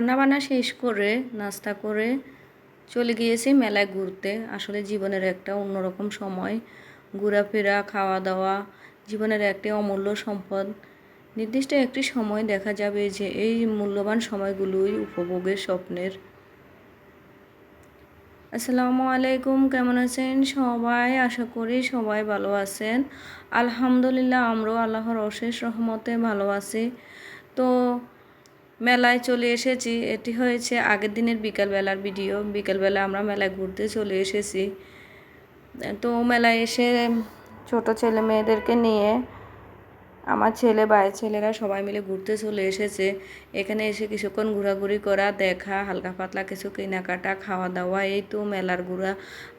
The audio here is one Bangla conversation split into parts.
রান্নাবান্না শেষ করে, নাস্তা করে চলে গিয়েছি মেলায় ঘুরতে। আসলে জীবনের একটা অন্যরকম সময়। ঘোরাফেরা খাওয়া দাওয়া জীবনের একটি অমূল্য সম্পদ। নির্দিষ্ট একটি সময় দেখা যাবে যে এই মূল্যবান সময়গুলোই উপভোগের স্বপ্নের। আসসালামু আলাইকুম, কেমন আছেন সবাই? আশা করি সবাই ভালো আছেন। আলহামদুলিল্লাহ, আমরাও আল্লাহর অশেষ রহমতে ভালো আছি। তো মেলায় চলে এসেছি। এটি হয়েছে আগের দিনের বিকালবেলার ভিডিও। বিকালবেলা আমরা মেলায় ঘুরতে চলে এসেছি। তো মেলায় এসে ছোট ছেলে মেয়েদেরকে নিয়ে আমার ছেলে, ভাইয়ের ছেলেরা সবাই মিলে ঘুরতে চলে এসেছে। এখানে এসে কিছুক্ষণ ঘোরাঘুরি করা, দেখা, হালকা পাতলা কিছু কেনাকাটা, খাওয়া দাওয়া, এই তো মেলার ঘোরা।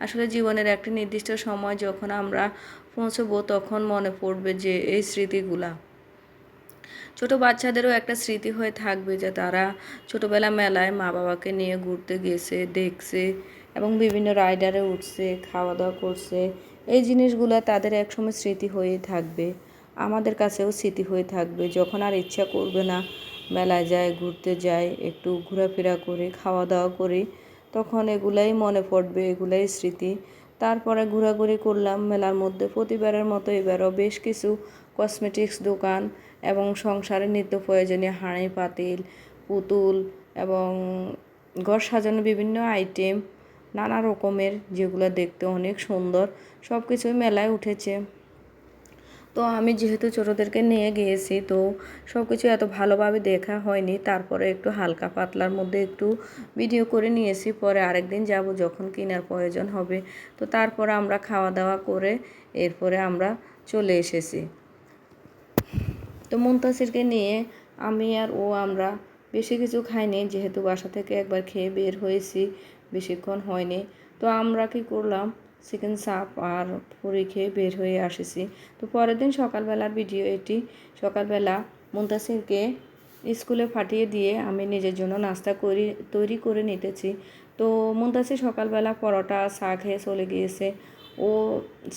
আসলে জীবনের একটি নির্দিষ্ট সময় যখন আমরা পৌঁছবো তখন মনে পড়বে যে এই স্মৃতিগুলা। ছোট বাচ্চাদেরও একটা স্মৃতি হয়ে থাকবে যে তারা ছোটবেলা মেলায় মা বাবাকে নিয়ে ঘুরতে গেছে, দেখছে এবং বিভিন্ন রাইডারে উঠছে খাওয়া দাওয়া করছে। এই জিনিসগুলো তাদের একসময় স্মৃতি হয়েই থাকবে। আমাদের কাছেও স্মৃতি হয়ে থাকবে। যখন আর ইচ্ছা করবে না মেলায় যায়, ঘুরতে যায়, একটু ঘোরাফেরা করে খাওয়া দাওয়া করি, তখন এগুলাই মনে পড়বে, এগুলাই স্মৃতি। তারপরে ঘোরাঘুরি করলাম, মেলার মধ্যে প্রতিবারের মতো এবারও বেশ কিছু কসমেটিক্স দোকান এবং সংসারে নিত্য প্রয়োজনীয় হাঁড়ি, পাতিল, পুতুল এবং ঘর সাজানো বিভিন্ন আইটেম, নানা রকমের যেগুলো দেখতে অনেক সুন্দর সব কিছুই মেলায় উঠেছে। তো আমি যেহেতু ছোটোদেরকে নিয়ে গিয়েছি, তো সব কিছু এত ভালোভাবে দেখা হয়নি। তারপরে একটু হালকা পাতলার মধ্যে একটু ভিডিও করে নিয়েছি, পরে আরেকদিন যাব যখন কেনার প্রয়োজন হবে। তো তারপরে আমরা খাওয়া দাওয়া করে এরপরে আমরা চলে এসেছি। তো মুনতাসিরকে নিয়ে আমি আর ও আমরা বেশি কিছু খাইনি, যেহেতু বাসা থেকে একবার খেয়ে বের হয়েছি, বেশিক্ষণ হয়নি। তো আমরা কি করলাম? চিকেন চাপ আর পুরি খেয়ে বের হয়ে আসেছি। তো পরের দিন সকালবেলার ভিডিও এটি। সকালবেলা মুন্তাসিরকে স্কুলে পাঠিয়ে দিয়ে আমি নিজের জন্য নাস্তা করি, তৈরি করে নিতেছি। তো মুনতাসির সকালবেলা পরোটা, চা খেয়ে চলে গিয়েছে। ও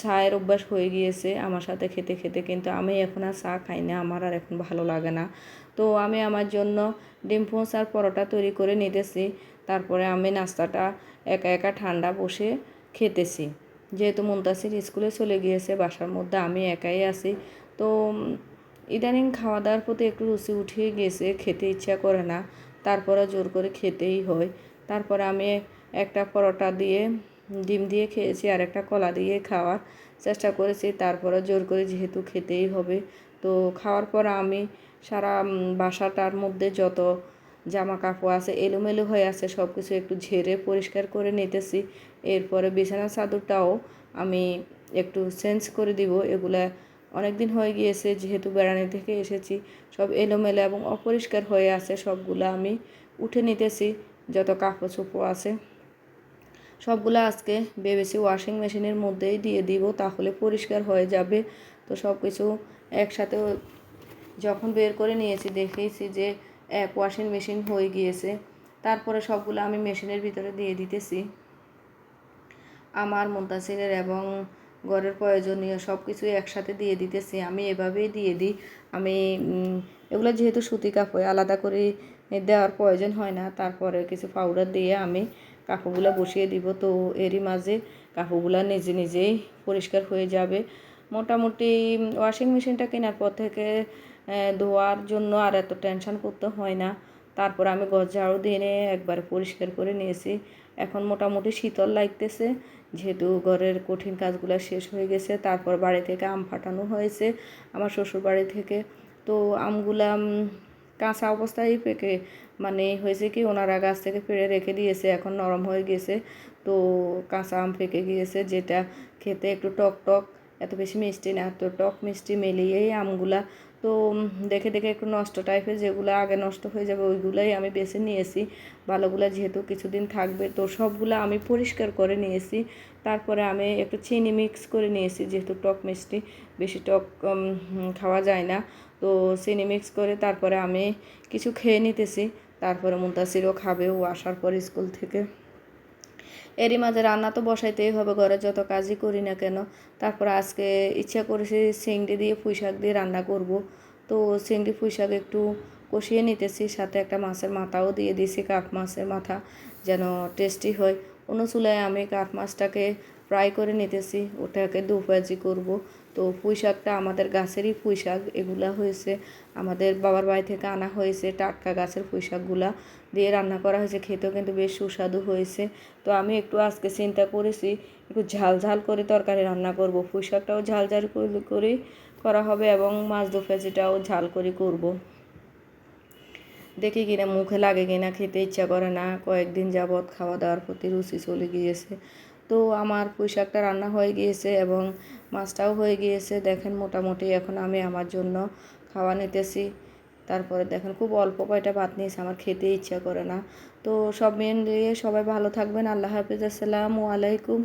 চায়ের অভ্যাস হয়ে গিয়েছে আমার সাথে খেতে খেতে, কিন্তু আমি এখন আর চা খাই না, আমার আর এখন ভালো লাগে না। তো আমি আমার জন্য ডিম পোস আর পরোটা তৈরি করে নিতেছি। তারপরে আমি নাস্তাটা একা একা ঠান্ডা বসে খেতেছি। যেহেতু মুন্তাসির স্কুলে চলে গিয়েছে, বাসার মধ্যে আমি একাই আছি। তো ইদানিং খাওয়া দাওয়ার প্রতি একটু রুচি উঠিয়ে গিয়েছে, খেতে ইচ্ছা করে না। তারপরে জোর করে খেতেই হয়। তারপরে আমি একটা পরোটা দিয়ে ডিম দিয়ে খেয়েছি, আর একটা কলা দিয়ে খাওয়ার চেষ্টা করেছি। তারপরে জোর করে যেহেতু খেতেই হবে। তো খাওয়ার পর আমি সারা বাসাটার মধ্যে যত জামা কাপড় আছে, এলোমেলো হয়ে আছে সব কিছু একটু ঝেড়ে পরিষ্কার করে নিতেছি। এরপরে বিছানা চাদরটাও আমি একটু চেঞ্জ করে দিব। এগুলা অনেক দিন হয়ে গিয়েছে, যেহেতু বেড়ানি থেকে এসেছি। সব এলোমেলো এবং অপরিষ্কার হয়ে আছে, সবগুলো আমি উঠে নিতেছি, যত কাপড় চোপড় আছে। সবগুলো আজকে ভেবেছি ওয়াশিং মেশিনের মধ্যেই দিয়ে দিব, তাহলে পরিষ্কার হয়ে যাবে। তো সব কিছু একসাথে যখন বের করে নিয়েছি, দেখেছি যে এক ওয়াশিং মেশিন হয়ে গিয়েছে। তারপরে সবগুলো আমি মেশিনের ভিতরে দিয়ে দিতেছি। আমার মুন্তাসিরের এবং ঘরের প্রয়োজনীয় সব কিছুই একসাথে দিয়ে দিতেছি। আমি এভাবেই দিয়ে দিই। আমি এগুলো যেহেতু সুতি কাপড়, আলাদা করে দেওয়ার প্রয়োজন হয় না। তারপরে কিছু পাউডার দিয়ে আমি কাপড়গুলো বসিয়ে দিব, তো এরই মাঝে কাপড়গুলো নিজে নিজেই পরিষ্কার হয়ে যাবে। মোটামুটি ওয়াশিং মেশিনটা কেনার পর থেকে ধোয়ার জন্য আর এত টেনশন করতে হয় না। তারপর আমি গজ ঝাড়ু দিয়ে একবার পরিষ্কার করে নিয়েছি। এখন মোটামুটি শীতল লাগতেছে, যেহেতু ঘরের কঠিন কাজগুলো শেষ হয়ে গেছে, তারপর বাড়ি থেকে আম ফাটানো হয়েছে আমার শ্বশুর বাড়ি থেকে। তো আমগুলা কাঁচা অবস্থায় পেকে মানে হয়েছে কি ওনারা গাছ থেকে পেড়ে রেখে দিয়েছে, এখন নরম হয়ে গেছে। তো কাঁচা আম পেকে গিয়েছে, যেটা খেতে একটু টক টক এত বেশি মিষ্টি না তো টক মিষ্টি মিলিয়েই আমগুলা। তো দেখে দেখে একটু নষ্ট টাইপের যেগুলো আগে নষ্ট হয়ে যাবে, ওইগুলোই আমি বেছে নিয়েছি। ভালোগুলো যেহেতু কিছুদিন থাকবে, তো সবগুলো আমি পরিষ্কার করে নিয়েছি। তারপরে আমি একটু চিনি মিক্স করে নিয়েছি, যেহেতু টক মিষ্টি, বেশি টক খাওয়া যায় না। তো চিনি মিক্স করে তারপরে আমি কিছু খেয়ে নিতেছি। তারপরে মুন্তাসিরও খাবে, ও আসার পর স্কুল থেকে। এরই মাঝে রান্না তো বসাইতেই হবে, ঘরে যত কাজই করি না কেন। তারপর আজকে ইচ্ছা করেছি সিংড়ি দিয়ে পুঁই শাক দিয়ে রান্না করব। তো সিংড়ি পুঁই শাক একটু কষিয়ে নিতেছি, সাথে একটা মাছের মাথাও দিয়ে দিয়েছি কাঠ মাছের মাথা যেন টেস্টি হয়। অন্য চুলায় আমি কাঠ মাছটাকে ফ্রাই করে নিতেছি, ওটাকে দু ভাজি করব। তো পুঁই শাকটা আমাদের গাছেরই পুঁই শাক এগুলা হয়েছে, আমাদের বাবার বাড়ি থেকে আনা হয়েছে টাটকা গাছের পুঁই শাকগুলা দিয়ে রান্না করা হয়েছে, খেতেও কিন্তু বেশ সুস্বাদু হয়েছে। তো আমি একটু আজকে চিন্তা করেছি, একটু ঝাল ঝাল করে তরকারি রান্না করব। পুঁই শাকটাও ঝাল ঝাল করে, করেই করা হবে এবং মাছ দু ভাজিটাও ঝাল করে করব। দেখি কিনা মুখে লাগে কিনা, খেতে ইচ্ছা করে না, কয়েকদিন যাবৎ খাওয়া দাওয়ার প্রতি রুচি চলে গিয়েছে। তো আমার পুঁই শাকটা রান্না হয়ে গিয়েছে এবং মাছটাও হয়ে গিয়েছে। দেখেন মোটামুটি এখন আমি আমার জন্য খাওয়া নিতেছি। তারপরে দেখেন খুব অল্প কয়টা ভাত নিয়েছে, আমার খেতে ইচ্ছা করে না। তো সব মিলিয়ে সবাই ভালো থাকবেন। আল্লাহ হাফিজ। আসসালামু আলাইকুম।